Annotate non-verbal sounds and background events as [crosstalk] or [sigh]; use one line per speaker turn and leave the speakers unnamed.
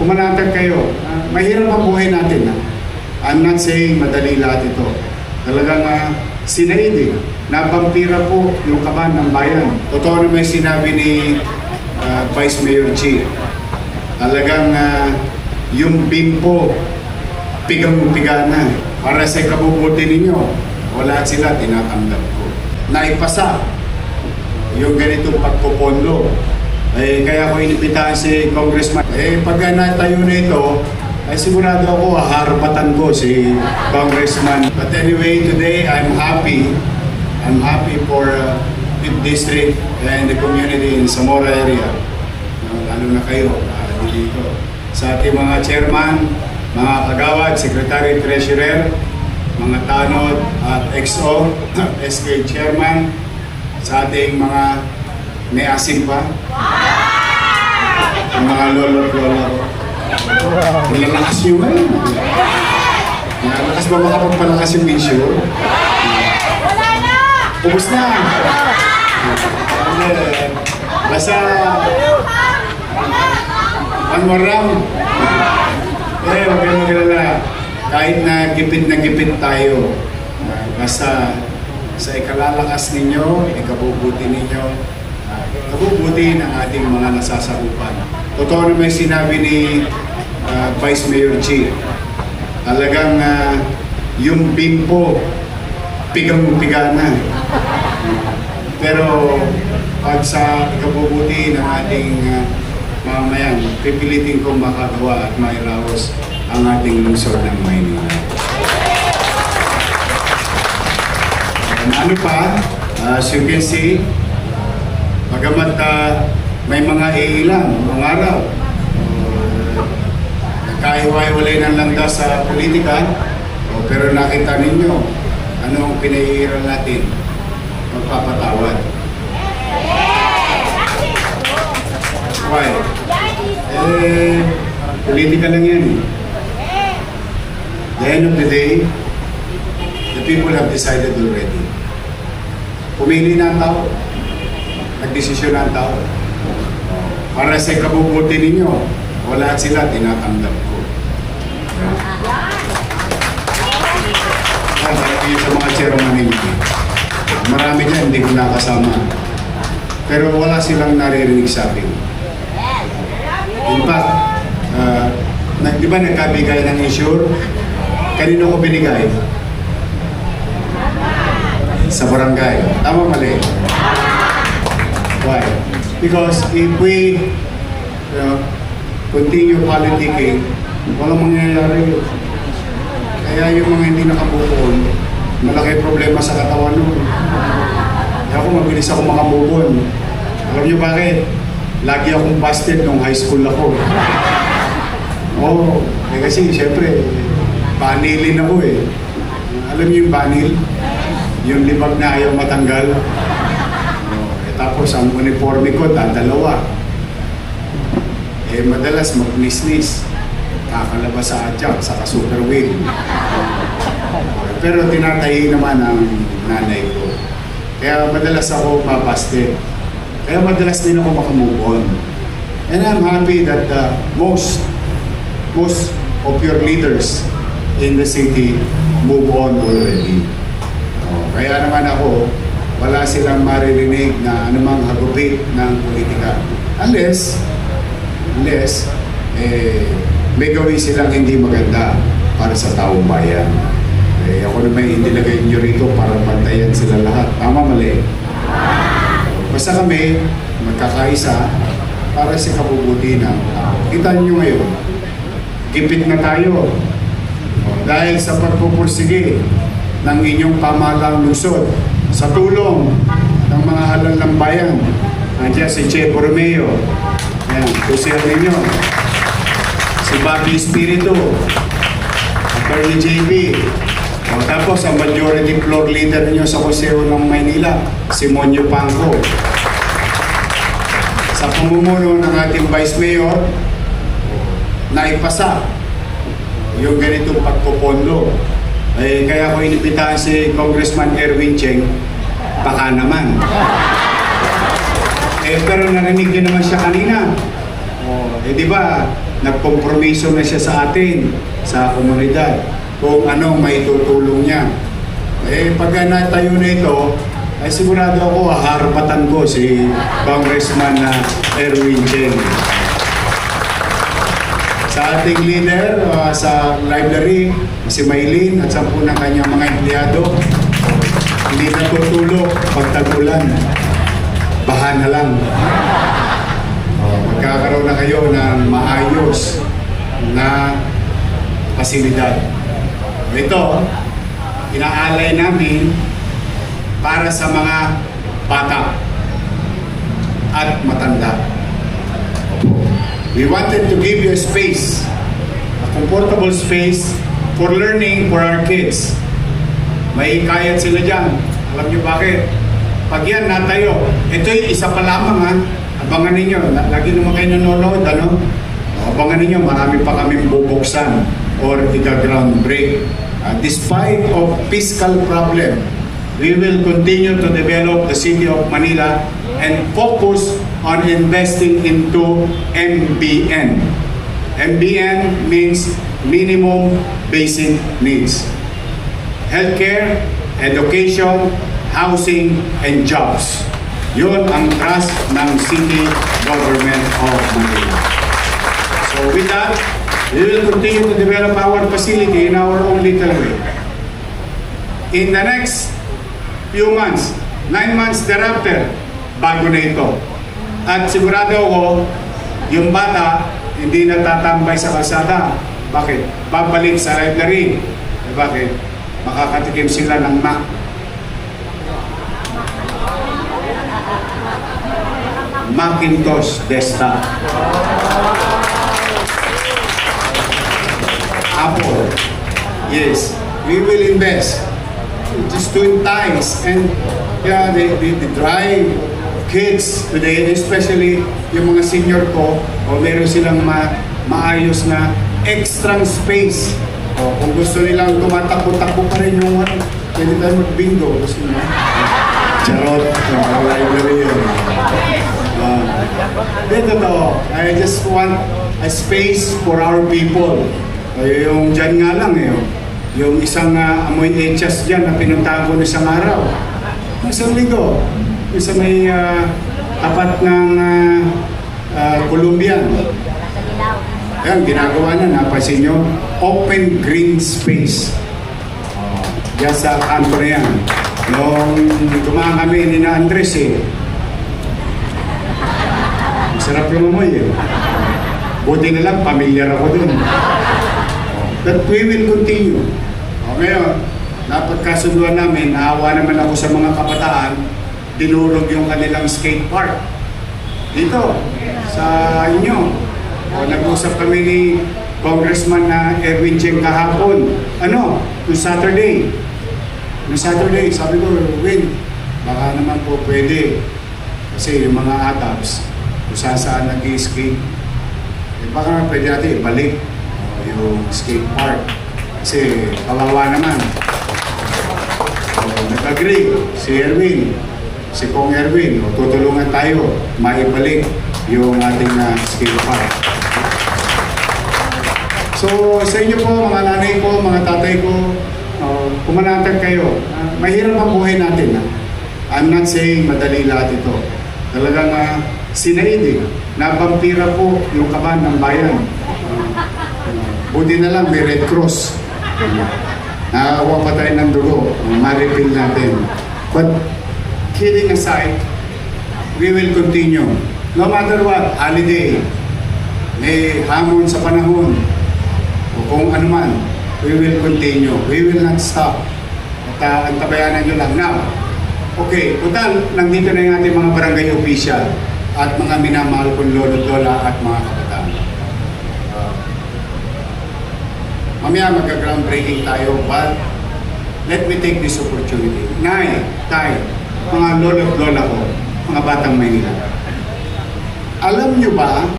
pumanatag kayo. Ah, mahirap ang buhay natin. Ha? I'm not saying madali lahat ito. Talagang uh, sinaid eh. Napampira po yung kaban ng bayan. Totoo naman yung sinabi ni ah, Vice Mayor G. Talagang ah, yung bimpo, pigang-piga na. Para sa kabubuti ninyo, wala sila, tinatanggap ko. Naipasa yung ganitong pagpupondo. Eh, kaya ako inibitahan si Congressman. Eh, pag natayo na ito, ay sigurado ako haharapatan ko si Congressman. But anyway, today I'm happy. I'm happy for uh, district and the community in Zamora area. Uh, lalo na kayo, uh, dito. Sa ating mga chairman, mga kagawad, secretary, treasurer, mga tanod at XO, SK [clears throat] chairman, sa ating mga may asim pa. Ang mga lolo at lola ko. Nilalakas nyo ngayon. Nilalakas ba makapagpalakas yung issue?
Wala na!
Ubus na! Eh, Basta one more round. Eh, huwag kayong magalala. Kahit na gipit na gipit tayo, ah, basta sa ikalalakas ninyo, ikabubuti ninyo, ah, ikabubuti ng ating mga nasasakupan. Totoo naman yung sinabi ni ah, Vice Mayor G. Talagang ah, yung bimpo, pigang-piga na. Pero pag sa ikabubuti ng ating uh, mamamayan, pipilitin kong makagawa at mairaos ang ating lungsod ng Maynila. And ano pa, as you can see, bagamat uh, may mga iilang, mga araw, uh, nagkahiwa-hiwalay ng landas sa politika, o, pero nakita ninyo, ano ang natin? Magpapatawad. Why? Eh, politika lang yan. The end of the day, the people have decided already. Pumili na ang tao. Nagdesisyon na ang tao. Para sa kabubuti ninyo, wala sila, tinatanggap ko. Ah, dahil sa mga chairman ninyo. Marami dyan, hindi ko nakasama. Pero wala silang naririnig sa akin. In fact, uh, nag, di ba nagkabigay ng insure? Kanino ko binigay? Sa barangay. Tama mali? Why? Because if we you know, continue politicking, walang mangyayari yun. Kaya yung mga hindi nakabukon, malaki problema sa katawan nun. Kaya ako mabilis ako makabukon. Alam niyo bakit? Lagi akong busted nung high school ako. Oo, oh, eh kasi siyempre, banilin ako eh. Alam niyo yung banil? Yung libag na ayaw matanggal. Tapos ang uniforme ko, dadalawa. Eh madalas magnisnis. Kakalabas sa adjunct, saka super wheel. Pero tinatahi naman ang nanay ko. Kaya madalas ako mabasted. Kaya madalas din ako makamove on. And I'm happy that uh, most most of your leaders in the city move on already. Oh, kaya naman ako, wala silang maririnig na anumang hagupit ng politika. Unless, unless, eh, may gawin silang hindi maganda para sa taong bayan. Eh, ako naman inilagay nyo rito para bantayan sila lahat. Tama, mali? Basta kami, magkakaisa para sa kabubuti ng. Kita nyo ngayon, gipit na tayo. O, dahil sa pagpupursige ng inyong pamahalang lungsod sa tulong ng mga halal ng bayan. Nandiyan si Che Borromeo. Yan, kusir ninyo. Si Bobby Espiritu. Attorney JB. O, tapos ang majority floor leader niyo sa Kuseo ng Maynila, si Monyo Pangko. Sa pamumuno ng ating Vice Mayor, naipasa yung ganitong pagpopondo. Eh, kaya ko inibitahan si Congressman Erwin Cheng, baka naman. Eh, pero narinig din naman siya kanina. Oh, eh, di ba, nagkompromiso na siya sa atin, sa komunidad, kung anong may tutulong niya. Eh, pag natayo na ito, ay sigurado ako, harapatan ko si Congressman na Erwin Chen. Sa ating leader uh, sa library, si Maylin at sampu ng kanyang mga empleyado, hindi natutulog pag tagulan. Baha na lang. Uh, magkakaroon na kayo ng maayos na pasilidad. Ito, inaalay namin para sa mga bata at matanda. We wanted to give you a space, a comfortable space for learning for our kids. May kayat sila dyan. Alam niyo bakit? Pag yan natayo, ito yung isa pa lamang ha. Abangan ninyo, lagi naman kayo nanonood, ano? Abangan ninyo, marami pa kaming bubuksan or iga-ground break. Uh, despite of fiscal problem, we will continue to develop the city of Manila and focus on investing into MBN. MBN means minimum basic needs. Healthcare, education, housing, and jobs. Yun ang trust ng City Government of Manila. So with that, we will continue to develop our facility in our own little way. In the next few months, nine months thereafter, bago na ito. At sigurado ako, yung bata, hindi natatambay sa kalsada. Bakit? Babalik sa library. Eh, bakit? Makakatikim sila ng Mac. Macintosh desktop. Apple. Yes, we will invest. Doing ties and yeah, they, they, they drive kids today, especially yung mga senior ko, o meron silang ma, maayos na extra space. O kung gusto nilang tumatakbo-takbo pa rin yung ano, pwede tayo mag-bingo. Gusto nyo? Charot. Ang library yun. Ah. Dito to, I just want a space for our people. Ay, yung dyan nga lang eh. Yung isang ah, amoy etchas dyan na pinuntahan ko isang araw. Isang linggo. Isa may ah, tapat ng uh, Colombian. Ayan, ginagawa na, napansin nyo, open green space. Oh, Diyan sa kanto na yan. Nung dumaan kami ni na Andres eh, Sarap lumamoy eh. Buti na lang, pamilyar ako dun. But we will continue. O ngayon, napagkasunduan namin, naawa naman ako sa mga kabataan, dinurog yung kanilang skate park. Dito, sa inyo. O nag-usap kami ni Congressman na Erwin Cheng kahapon. Ano? Noong Saturday. Noong Saturday, sabi ko, Win, baka naman po pwede. Kasi yung mga adults, kung saan saan nag-skate, eh baka nga pwede natin ibalik yung skate park. Kasi kawawa naman. So, nag-agree si Erwin, si Kong Erwin, tutulungan tayo maibalik yung ating na skate park. So, sa inyo po, mga nanay ko, mga tatay ko, uh, kayo. Ah, mahirap ang buhay natin. Ha? I'm not saying madali lahat ito. Talagang uh, sinaid eh. Nabampira po yung kaban ng bayan. Buti na lang may Red Cross. Nakakuha pa tayo ng dugo. Ma-refill natin. But kidding aside, we will continue. No matter what, holiday, may hamon sa panahon, o kung ano man, we will continue. We will not stop. At uh, ang tabayanan nyo lang. Now, okay, total, nandito na yung ating mga barangay official at mga minamahal kong lolo, lola at mga kabataan. Uh, mamaya magka-groundbreaking tayo, but let me take this opportunity. Nay, tay, mga lolo at lola ko, mga batang Maynila. Alam nyo ba